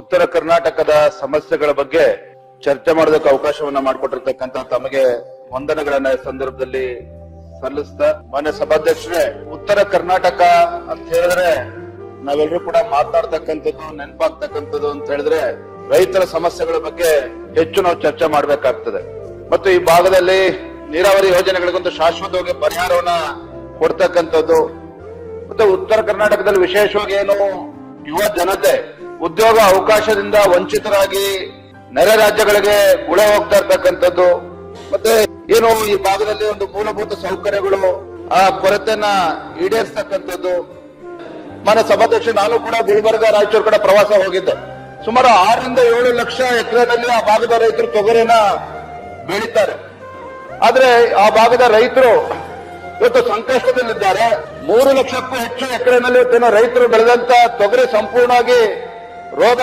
ಉತ್ತರ ಕರ್ನಾಟಕದ ಸಮಸ್ಯೆಗಳ ಬಗ್ಗೆ ಚರ್ಚೆ ಮಾಡೋದಕ್ಕೆ ಅವಕಾಶವನ್ನ ಮಾಡಿಕೊಟ್ಟಿರ್ತಕ್ಕಂತ ತಮಗೆ ವಂದನೆಗಳನ್ನ ಸಂದರ್ಭದಲ್ಲಿ ಸಲ್ಲಿಸ್ತಾ, ಮಾನ್ಯ ಸಭಾಧ್ಯಕ್ಷರೇ, ಉತ್ತರ ಕರ್ನಾಟಕ ಅಂತ ಹೇಳಿದ್ರೆ ನಾವೆಲ್ಲರೂ ಕೂಡ ಮಾತಾಡ್ತಕ್ಕಂಥದ್ದು, ನೆನಪಾಗ್ತಕ್ಕಂಥದ್ದು ಅಂತ ಹೇಳಿದ್ರೆ ರೈತರ ಸಮಸ್ಯೆಗಳ ಬಗ್ಗೆ ಹೆಚ್ಚು ನಾವು ಚರ್ಚೆ ಮಾಡಬೇಕಾಗ್ತದೆ. ಮತ್ತು ಈ ಭಾಗದಲ್ಲಿ ನೀರಾವರಿ ಯೋಜನೆಗಳಿಗೊಂದು ಶಾಶ್ವತವಾಗಿ ಪರಿಹಾರವನ್ನ ಕೊಡ್ತಕ್ಕಂಥದ್ದು. ಮತ್ತೆ ಉತ್ತರ ಕರ್ನಾಟಕದಲ್ಲಿ ವಿಶೇಷವಾಗಿ ಏನು ಯುವ ಜನತೆ ಉದ್ಯೋಗ ಅವಕಾಶದಿಂದ ವಂಚಿತರಾಗಿ ನೆರೆ ರಾಜ್ಯಗಳಿಗೆ ಗುಳ ಹೋಗ್ತಾ ಇರ್ತಕ್ಕಂಥದ್ದು. ಮತ್ತೆ ಏನು ಈ ಭಾಗದಲ್ಲಿ ಒಂದು ಮೂಲಭೂತ ಸೌಕರ್ಯಗಳು ಆ ಕೊರತೆನ ಈಡೇರಿಸ್ತಕ್ಕಂಥದ್ದು. ಮನೆ ಸಭಾಧ್ಯಕ್ಷ, ನಾನು ಕೂಡ ಗುಲ್ಬರ್ಗ ರಾಯಚೂರು ಕಡೆ ಪ್ರವಾಸ ಹೋಗಿದ್ದೆ. ಸುಮಾರು ಆರರಿಂದ ಏಳು ಲಕ್ಷ ಎಕರೆನಲ್ಲಿ ಆ ಭಾಗದ ರೈತರು ತೊಗರಿನ ಬೆಳೀತಾರೆ. ಆದ್ರೆ ಆ ಭಾಗದ ರೈತರು ಇವತ್ತು ಸಂಕಷ್ಟದಲ್ಲಿದ್ದಾರೆ. ಮೂರು ಲಕ್ಷಕ್ಕೂ ಹೆಚ್ಚು ಎಕರೆನಲ್ಲಿ ರೈತರು ಬೆಳೆದಂತ ತೊಗರಿ ಸಂಪೂರ್ಣವಾಗಿ ರೋಗ